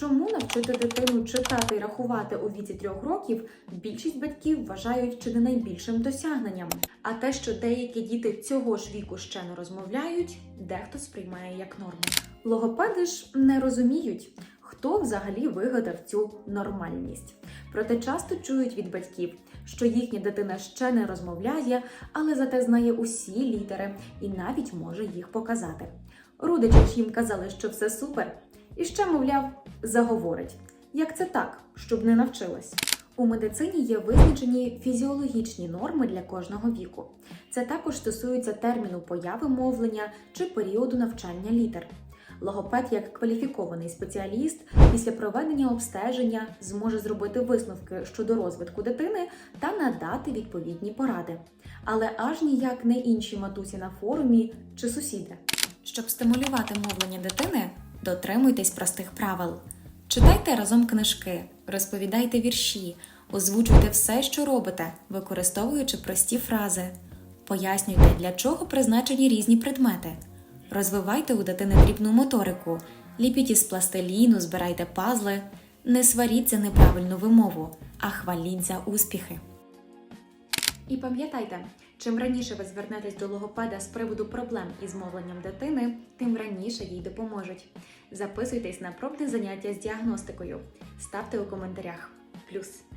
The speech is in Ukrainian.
Чому навчити дитину читати і рахувати у віці трьох років більшість батьків вважають чи не найбільшим досягненням? А те, що деякі діти цього ж віку ще не розмовляють, дехто сприймає як норму. Логопеди ж не розуміють, хто взагалі вигадав цю нормальність. Проте часто чують від батьків, що їхня дитина ще не розмовляє, але зате знає усі літери і навіть може їх показати. Родичі ж їм казали, що все супер, і ще, мовляв, заговорить. Як це так, щоб не навчилась? У медицині є визначені фізіологічні норми для кожного віку. Це також стосується терміну появи мовлення чи періоду навчання літер. Логопед, як кваліфікований спеціаліст, після проведення обстеження зможе зробити висновки щодо розвитку дитини та надати відповідні поради, але аж ніяк не інші матусі на форумі чи сусіди. Щоб стимулювати мовлення дитини, дотримуйтесь простих правил. Читайте разом книжки, розповідайте вірші, озвучуйте все, що робите, використовуючи прості фрази. Пояснюйте, для чого призначені різні предмети. Розвивайте у дитини дрібну моторику, ліпіть із пластиліну, збирайте пазли, не сваріть за неправильну вимову, а хваліть за успіхи. І пам'ятайте, чим раніше ви звернетесь до логопеда з приводу проблем із мовленням дитини, тим раніше їй допоможуть. Записуйтесь на пробне заняття з діагностикою. Ставте у коментарях. Плюс.